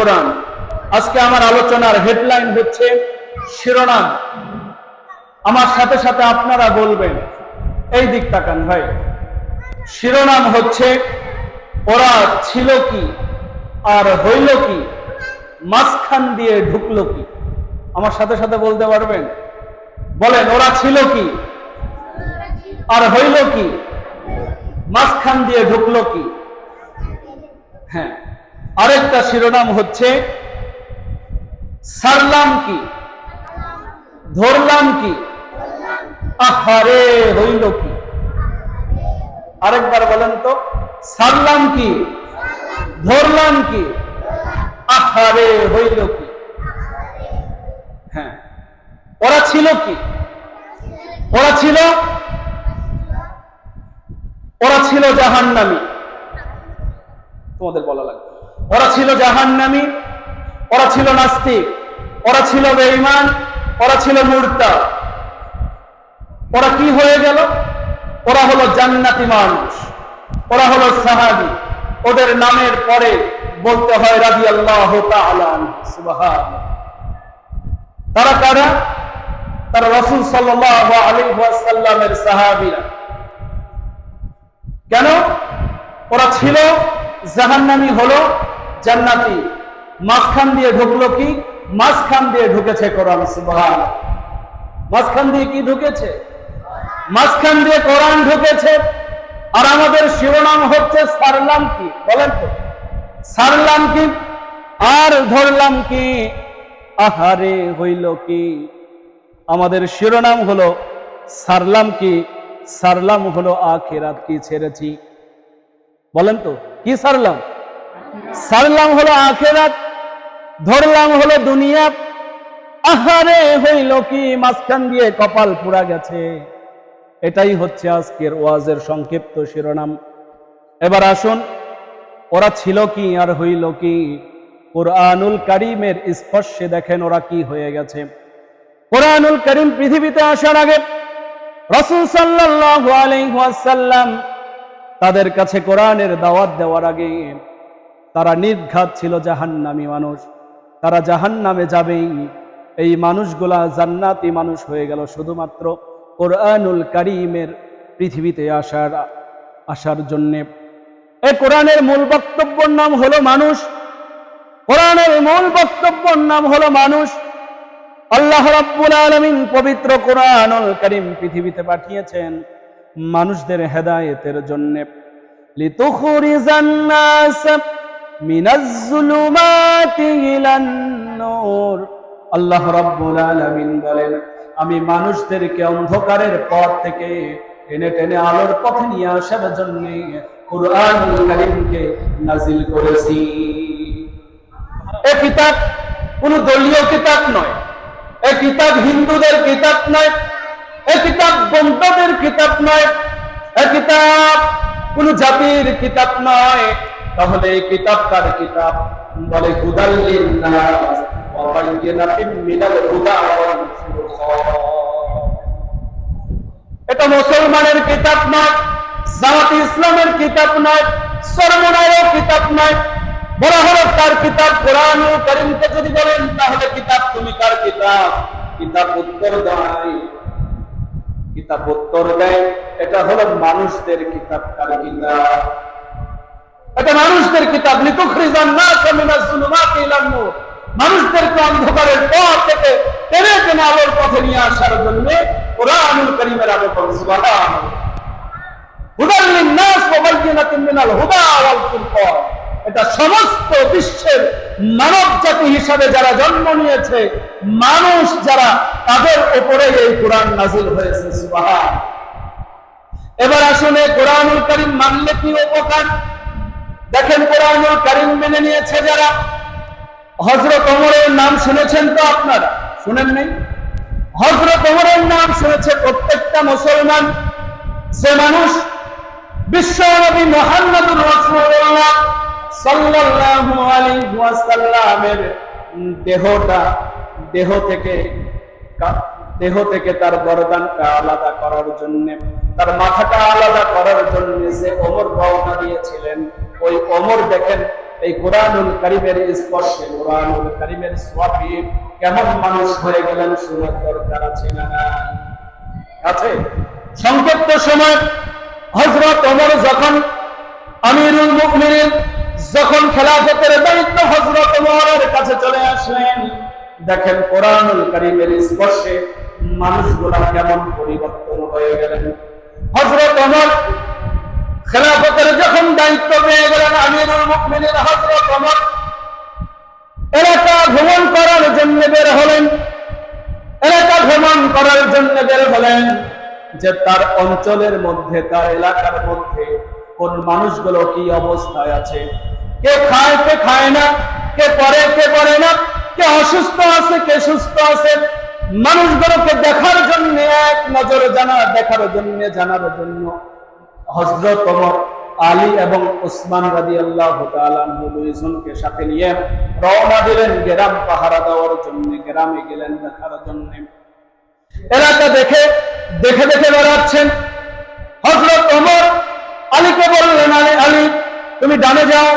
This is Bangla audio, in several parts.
কোরআন। আজকে আমার আলোচনার হেডলাইন হচ্ছে শিরোনাম। আমার সাথে সাথে আপনারা বলবেন, এই দিক তাকান ভাই। শিরোনাম হচ্ছে, ওরা ছিল কি আর হইল কি, মাঝখান দিয়ে ঢুকলো কি। আমার সাথে সাথে বলতে পারবেন? বলেন, ওরা ছিল কি আর হইল কি, মাঝখান দিয়ে ঢুকলো কি? হ্যাঁ। আরেকটা শিরোনাম হচ্ছে সারলাম কি? ধরলাম কি? আহারে হইল কি? আরেকবার বলেন তো, সারলাম কি? ধরলাম কি? আহারে হইল কি? হ্যাঁ ওরা ছিল কি? ওরা ছিল? ওরা ছিল জাহান্নামী। তোমাদের বলা লাগবে। ওরা ছিল জাহান্নামী, ওরা ছিল নাস্তিক, ওরা ছিল বেঈমান, ওরা ছিল মূর্তা। ওরা কি হয়ে গেল? ওরা হলো জান্নাতি মানুষ, ওরা হলো সাহাবি। ওদের নামের পরে বলতে হয় রাজি আল্লাহ তারা কারা? তারা রসুল সাল্লামের সাহাবিরা। কেন? ওরা ছিল জাহান্নামি হলো জান্নাতি। মাঝখান দিয়ে ঢুকলো কি? মাঝখান দিয়ে ঢুকেছে কোরআন সুবহান মাঝখান দিয়ে কি ঢুকেছে? মাঝখান দিয়ে কোরআন ঢুকেছে। আর আমাদের শিরোনাম হচ্ছে সারলাম কি? বলেন তো। সারলাম কি? আর ধরলাম কি? আহারে হইল কি? আমাদের শিরোনাম হলো সারলাম কি? সারলাম হলো আখেরাত কি ছেড়েছি। বলেন তো, কি সারলাম? সারলাম হলো আখেরাত, ধরলাম হলো দুনিয়া আহারে হইল কি, মাঝখান দিয়ে কপাল পুরা গেছে। এটাই হচ্ছে আজকের ওয়াজের সংক্ষিপ্ত শিরোনাম। এবার আসুন, ওরা ছিল কি আর হইল কি? কোরআনুল করিমের স্পর্শে দেখেন ওরা কি হয়ে গেছে। কোরআনুল করিম পৃথিবীতে আসার আগে রসুল সাল্লাহ আলাইসাল্লাম তাদের কাছে কোরআনের দাওয়াত দেওয়ার আগে তারা নির্ঘাত ছিল জাহান্নামী মানুষ। তারা জাহান্নামে যাবেই। এই মানুষগুলা জান্নাতি মানুষ হয়ে গেল শুধুমাত্র কোরআনুল করিমের পৃথিবীতে আসার আসার জন্যে। এই কোরআনের মূল বক্তব্যর নাম হলো মানুষ। কোরআনের মূল বক্তব্যর নাম হলো মানুষ। আল্লাহ রাব্বুল আলামিন পবিত্র কোরআনুল করিম পৃথিবীতে পাঠিয়েছেন মানুষদের হেদায়েতের জন্য। লিতুখরিজান আল্লাহ রাব্বুল আলামিন বলেন, আমি মানুষদেরকে অন্ধকারের পথ থেকে টেনে টেনে আলোর পথে নিয়ে আসার জন্য নাজিল করেছি। এই কিতাব কোন দলীয় কিতাব নয় এই কিতাব হিন্দুদের কিতাব নয় এই কিতাব বন্ধদের কিতাব নয় এই কিতাব কোন জাতির কিতাব নয়। তাহলে এই কিতাব কার কিতাব বলে এটা মুসলমানের কিতাব নয়, জামাত ইসলামের কিতাব নয় সরমনায়ের কিতাব নয়। বড় হলো কার কিতাব কোরআন করিমকে যদি বলেন, তাহলে কিতাব তুমি কার কিতাব? কিতাব উত্তর দেয়। কিতাব উত্তর দেয়, এটা হলো মানুষদের কিতাব কার কিতাব। এটা মানুষদের কিতাব। মানুষদেরকে অন্ধকারের পথ থেকে টেনে টেনে আলোর পথে নিয়ে আসার জন্য কোরআনুল করিমের ফুরকান। এটা সমস্ত বিশ্বের মানব জাতি হিসাবে যারা জন্ম নিয়েছে, মানুষ যারা তাদের উপরে এই কোরআন নাজিল হয়েছে এবার আসলে কোরআনুল করিম মানলে কি উপকার? দেখেন কোরআনুল করিম মেনে নিয়েছে যারা। হজরত অমরের নাম শুনেছেন তো আপনারা? শুনেন নেই? হজরত ওমরের নাম শুনেছে প্রত্যেকটা মুসলমান। সে মানুষ বিশ্বনবী মোহাম্মদুর রাসূলুল্লাহ সাল্লাল্লাহু আলাইহি ওয়াসাল্লামের দেহটা, দেহ থেকে দেহ থেকে তার বরদানটা আলাদা করার জন্য, তার মাথাটা আলাদা করার জন্য যে ওমর রওনা দিয়েছিলেন ওই ওমর দেখেন এই কোরআনুল কারিমের স্পর্শে, কোরআনুল কারিমের সোয়াবে কেমন মানুষ হয়ে গেলেন শোনার দরকার আছে না আছে? সংক্ষিপ্ত সময় হজরত ওমর যখন আমিরুল মুমিনিন যখন খেলাফতের দায়িত্ব হজরত ওমরের কাছে চলে আসলেন, দেখেন কোরআনুল কারীমের স্পর্শে মানুষগুলা কেমন পরিবর্তন হয়ে গেলেন। হজরত ওমর খেলাফতের যখন দায়িত্ব পেয়ে গেলেন আমিরুল মুমিনিন হজরত ওমর, এলাকা ভ্রমণ করার জন্য বের হলেন। এলাকা ভ্রমণ করার জন্য বের হলেন যে তার অঞ্চলের মধ্যে, তার এলাকার মধ্যে কোন মানুষগুলো কি অবস্থায় আছে? কে খায় কে খায় না? কে পরে কে পরে না? কে অসুস্থ আছে, কে সুস্থ আছে? মানুষগুলোকে দেখার জন্য, এক নজরে জানা, দেখার জন্য, জানার জন্য হজরত আলী এবং উসমান রাদি আল্লাহ দুইজনকে সাথে নিয়ে রওনা দিলেন গ্রাম পাহারা দেওয়ার জন্য, গ্রামে গেলেন দেখার জন্য। এলাকা দেখে দেখে দেখে বেড়াচ্ছেন। হজরত ওমর, আলীকে বললেন, আলী আলী, তুমি ডানে যাও।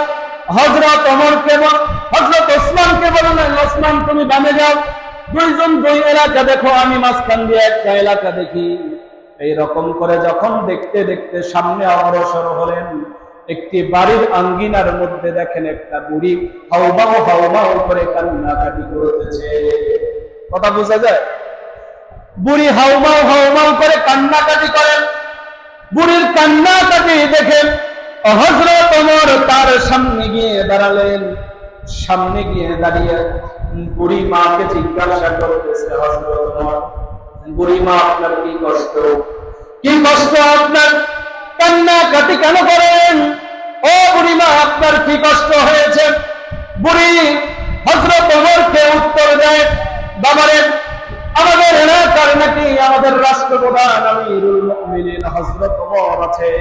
হজরত ওমর কে হজরত ওসমানকে বললেন ওসমান তুমি ডানে যাও। দুইজন দুই এলাকা দেখো, আমি মাঝখান দিয়ে একটা এলাকা দেখি। এই রকম করে যখন দেখতে দেখতে সামনে অগ্রসর হলেন, একটি বাড়ির আঙ্গিনার মধ্যে দেখেন একটা বুড়ি হাউমাও হাউমাও করে কান্নাকাটি করতেছে। কথা বোঝা যায়? বুড়ি হাউমাও হাউমাও করে কান্নাকাটি করেন। বুড়ির কান্নাকাটি দেখেন হজরত ওমর তার সামনে গিয়ে দাঁড়ালেন। সামনে গিয়ে দাঁড়িয়ে বুড়ি মাকে জিজ্ঞাসা করতেছে হজরত ওমর বুড়ি মা আপনার কি কষ্ট? কি কষ্ট আপনার? কান্নাকাটি কেন করেন? ও বুড়িমা, আপনার কি কষ্ট হয়েছে? বুড়ি হজরত ওমরকে উত্তর দেয় বাবারে আমাদের এলাকার নাকি আমাদের রাষ্ট্রপ্রধান আমিরুল মুমিনিন হযরত ওমর আছে।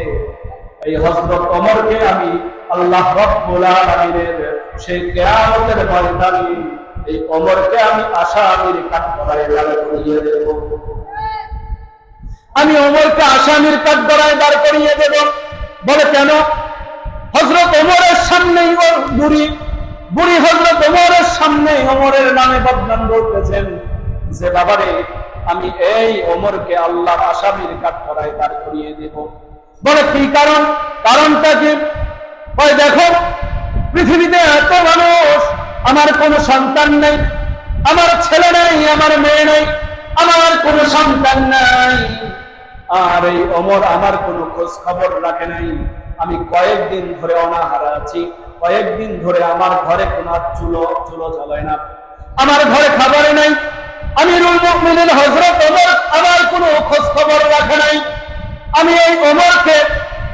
এই হযরত ওমরকে আমি আল্লাহ রাব্বুল আলামিনের সেই কিয়ামতের ময়দানে এই ওমরকে আমি আসামির কাঠগড়ায় দাঁড় করিয়ে দেব। আমি ওমরকে আসামির কাঠগড়ায় দাঁড় করিয়ে দেব। বলে কেন? হযরত ওমরের সামনেই ওর বুড়ি বুড়ি হযরত ওমরের সামনে ওমরের নামে বদনাম বলতেছেন যে, বাবারে, আমি এই অমরকে আল্লাহ আসামির কাঠ করায় দাঁড় করিয়ে দেব। বলে কি কারণ? কারণটা কি? দেখো, পৃথিবীতে এত মানুষ আমার কোনো সন্তান নেই, আমার ছেলে নেই, আমার মেয়ে নেই, আমার কোনো সন্তান নাই। আর এই অমর আমার কোনো খোঁজ খবর রাখে নাই। আমি কয়েকদিন ধরে অনাহারা আছি, কয়েকদিন ধরে আমার ঘরে কোনো চুলো চুলো জ্বলায় না। আমার ঘরে খাবার নাই। আমিরুল মুমিনিন হযরত ওমর আমার কোনো খোঁজ খবর রাখে নাই। আমি এই ওমরকে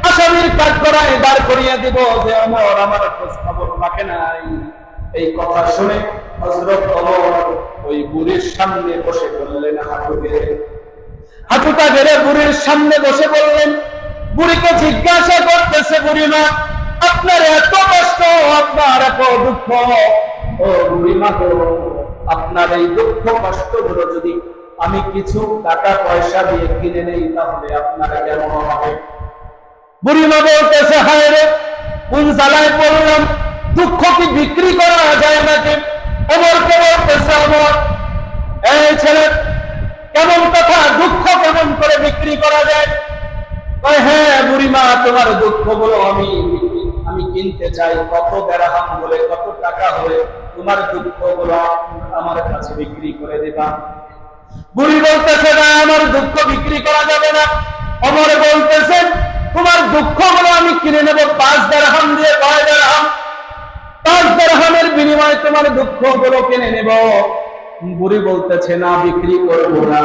আসামির কাজ করায় দাঁড় করিয়ে দিব যে, ওমর, আমার খোঁজ খবর রাখে নাই। এই কথা শুনে ওমর ওই বুড়ির সামনে বসে বললেন হাঁটু গেড়ে হাঁটুটা গেড়ে বুড়ির সামনে বসে বললেন বুড়িকে জিজ্ঞাসা করতেছে বুড়ি মা আপনার এত কষ্ট আপনার এত দুঃখ। ও বুড়ি মা গো, আপনার এই দুঃখ কষ্টগুলো যদি আমি কিছু টাকা পয়সা দিয়ে কিনে নেই তাহলে আপনারা কেমন হবে? বুড়িমা বলতেছে হায় রে কোন জ্বালায় পড়লাম দুঃখ কি বিক্রি করা যায় নাকি অমরকে বলতেছে অমর? এই ছেলে, কেমন কথা? দুঃখ কেমন করে বিক্রি করা যায়? হ্যাঁ বুড়িমা, তোমার দুঃখগুলো আমি আমি কিনতে চাই। কত দেড়হাম বলে, কত টাকা হলে তোমার দুঃখ আমার কাছে বিক্রি করে দিবা? বুড়ি বলতেছে, না, আমার দুঃখ বিক্রি করা যাবে না। অমর বলতেছেন তোমার দুঃখগুলো আমি কিনে নেব। পাঁচ দেড়হাম দিয়ে কয় দেড়হাম? পাঁচ বিনিময়ে তোমার দুঃখগুলো কিনে নেব। বুড়ি বলতেছে, না, বিক্রি করব না।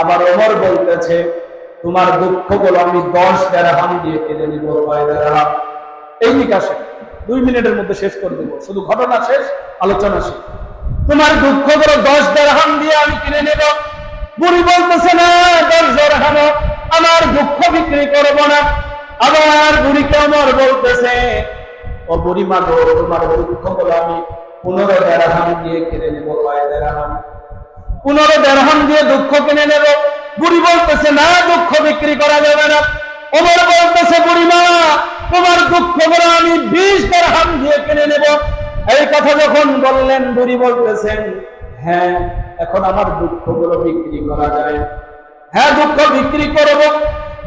আবার অমর বলতেছে, তোমার দুঃখগুলো আমি দশ দেড়হাম দিয়ে কিনে নিব কয় এই নিকাশে দুই মিনিটের মধ্যে শেষ করে দেবো। শুধু ঘটনা শেষ, আলোচনা শেষ। তোমার দুঃখগুলো দশ দেড়হাম দিয়ে আমি কিনে নেব। বুড়ি বলতেছে, না, দশ দেড়হাম আমার দুঃখ বিক্রি করব না। আবার বুড়িকে আমার বলতেছে গো তোমার দুঃখগুলো আমি পনেরো দেড়হাম দিয়ে কিনে নেব কয় দেড়হাম। পনেরো দেড়হাম দিয়ে দুঃখ কিনে নেব। বুড়ি বলতেছে, না, দুঃখ বিক্রি করা যাবে না। ওমর বলতেছে, বুড়ি মা, তোমার দুঃখগুলো আমি বিশ হাম দিয়ে কিনে নেব। এই কথা যখন বললেন, বুড়ি বলতেছেন হ্যাঁ এখন আমার দুঃখগুলো বিক্রি করা যায় হ্যাঁ দুঃখ বিক্রি করব।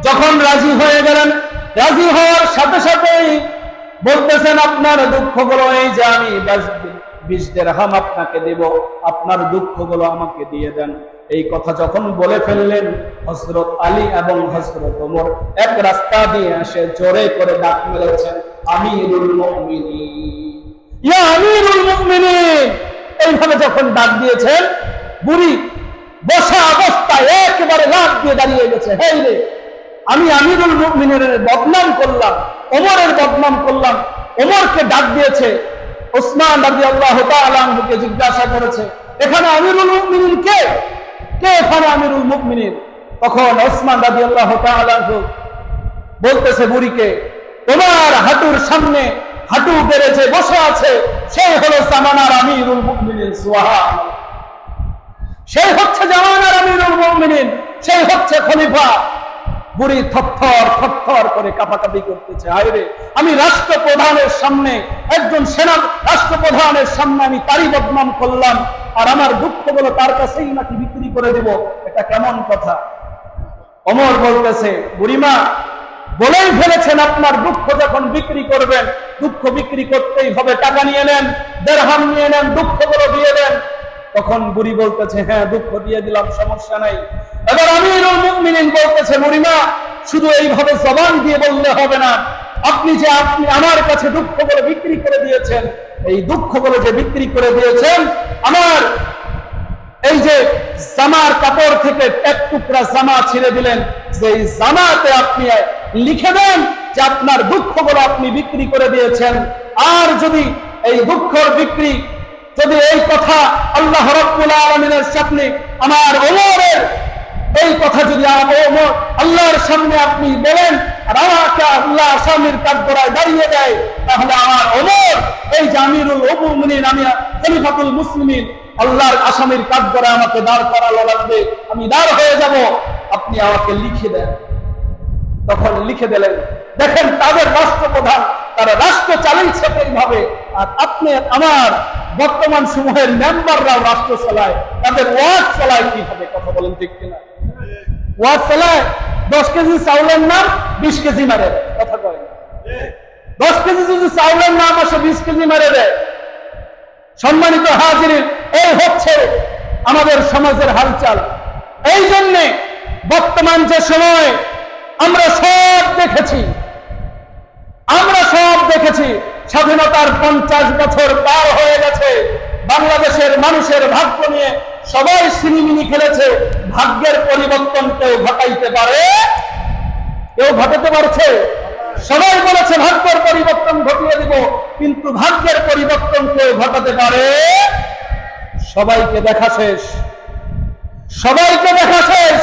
যখন রাজি হয়ে গেলেন, রাজি হওয়ার সাথে সাথেই বলতেছেন, আপনার দুঃখগুলো এই যে আমি বিশ দেড়হাম আপনাকে দেব, আপনার দুঃখগুলো আমাকে দিয়ে দেন। এই কথা যখন বলে ফেললেন হজরত আলী এবং হজরত ওমর এক রাস্তা দিয়ে এসে জোরে করে ডাক মেরেছেন, আমিরুল মুমিনিন। ইয়া আমিরুল এইভাবে যখন ডাক দিয়েছেন, বুড়ি বসা অবস্থায় একেবারে লাভ দিয়ে দাঁড়িয়ে গেছে, হেই রে! আমি আমিরুল মুমিনের বদনাম করলাম, ওমরের বদনাম করলাম, ওমরকে ডাক দিয়েছে, ওসমান রাজি আল্লাহ তালকে জিজ্ঞাসা করেছে, এখানে আমিরুল মুমিনিন কে? কে এখানে আমিরুল মুমিনিন? তখন ওসমান রাজি আল্লাহ বলতেছে বুড়িকে, তোমার হাঁটুর সামনে হাঁটু বেড়েছে, বসে আছে, সেই হলো সামানার আমিরুল মুমিনিন সুহান সেই হচ্ছে জামানার আমিরুল মুমিনিন, সেই হচ্ছে খলিফা। বুড়ি থরথর থরথর করে কাপাকাপি করতেছে। আইরে আমি রাষ্ট্রপ্রধানের সামনে, একজন সেনা রাষ্ট্রপ্রধানের সামনে আমি তারই বদনাম করলাম, আর আমার দুঃখ বলে তার কাছেই নাকি বিক্রি করে দেব, এটা কেমন কথা? অমর বলতেছে, বুড়িমা, বলেই ফেলেছেন আপনার দুঃখ যখন বিক্রি করবেন, দুঃখ বিক্রি করতেই হবে, টাকা নিয়ে নেন, দেড়হাম নিয়ে নেন দুঃখগুলো দিয়ে দেন। তখন বুড়ি বলতেছে হ্যাঁ দুঃখ দিয়ে দিলাম, সমস্যা নাই। এবার আমিরুল মুমিনিন বলতেছে বুড়িমা শুধু এইভাবে জবান দিয়ে বললে হবে না। আপনি যে আপনি আমার কাছে দুঃখগুলো বিক্রি করে দিয়েছেন, এই দুঃখগুলো যে বিক্রি করে দিয়েছেন, আমার এই যে জামার কাপড় থেকে এক টুকরা জামা ছিঁড়ে দিলেন সেই জামাতে আপনি লিখে দেন যে আপনার দুঃখগুলো আপনি বিক্রি করে দিয়েছেন। আর যদি এই দুঃখর বিক্রি যদি এই কথা আল্লাহ রব্বুল আলমিনের সামনে আমার ওমরের, এই কথা যদি ওমর আল্লাহর সামনে আপনি বলেন আর আমাকে আল্লাহ স্বামীর কাঠগড়ায় দাঁড়িয়ে দেয়, তাহলে আমার ওমর, এই জামিরুল অবুমিন আমি খলিফাতুল মুসলিমিন, আল্লাহর আসামির কাঠগড়ায় আমাকে দাঁড় করানো লাগবে, আমি দাঁড় হয়ে যাব। আপনি আমাকে লিখে দেন। তখন লিখে দিলেন, দেখেন তাদের রাষ্ট্রপ্রধান, তারা রাষ্ট্র চালাইছে এইভাবে আর আপনি আমার বর্তমান সময়ের মেম্বাররাও রাষ্ট্র চালায়, তাদের ওয়ার্ড চালায় কীভাবে? কথা বলেন ঠিক কিনা? ওয়ার্ড চালায়, দশ কেজি চাউলের নাম বিশ কেজি মারে কথা কয় দশ কেজি যদি চাউলের নাম আসে বিশ কেজি মেরে দেয়। সম্মানিত হাজির, এই হচ্ছে আমাদের সমাজের হালচাল। এই জন্যে বর্তমান যে সময়, আমরা সব দেখেছি। আমরা সব দেখেছি। স্বাধীনতার পঞ্চাশ বছর পার হয়ে গেছে। বাংলাদেশের মানুষের ভাগ্য নিয়ে সবাই সিনিমিনি খেলেছে। ভাগ্যের পরিবর্তন কেউ ঘটাইতে পারে? কেউ ঘটাতে পারছে? সবাই বলেছে, ভাগ্যের পরিবর্তন ঘটিয়ে দিব। কিন্তু ভাগ্যের পরিবর্তন কেউ ঘটাতে পারে? সবাইকে দেখা শেষ। সবাইকে দেখা শেষ।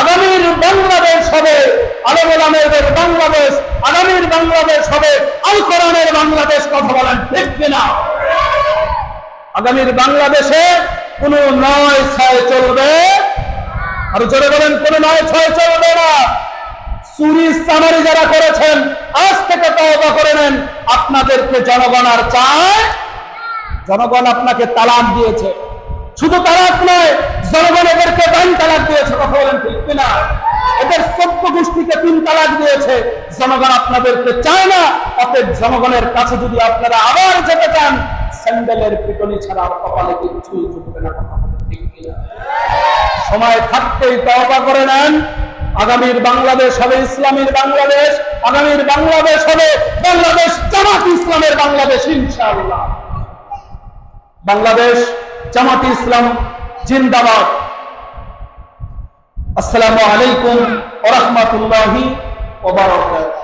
আগামীর বাংলাদেশ হবে। আলমের বাংলাদেশ। আগামীর বাংলাদেশ হবে। আল কোরআনের বাংলাদেশ কথা বলেন, ঠিক কিনা? আগামীর বাংলাদেশে কোনো নয় ছয় চলবে? আর জোরে বলেন, কোনো নয় ছয় চলবে না। চুরি সামারি যারা করেছেন, আজ থেকে তওবা করে নেন। আপনাদেরকে জনগণ আর চায়, জনগণ আপনাকে তালাক দিয়েছে। শুধু তালাক নয়, জনগণ এদেরকে ডান তালাক দিয়েছে, কথা বলেন, ঠিক কিনা? এদের সভ্য গোষ্ঠীকে তিন তালাক দিয়েছে। জনগণ আপনাদেরকে চায় না, অতএব জনগণের কাছে যদি আপনারা আবার যেতে চান, স্যান্ডেলের পিটনি ছাড়া কপালে কিছুই জুটবে না সময় থাকতেই তওবা করে নেন। আগামীর বাংলাদেশ হবে ইসলামের বাংলাদেশ, আগামীর বাংলাদেশ হবে বাংলাদেশ জামাত ইসলামের বাংলাদেশ, ইনশাআল্লাহ। বাংলাদেশ জামাত ইসলাম জিন্দাবাদ। আসসালামু আলাইকুম ওয়া রাহমাতুল্লাহি ওয়া বারাকাতুহু।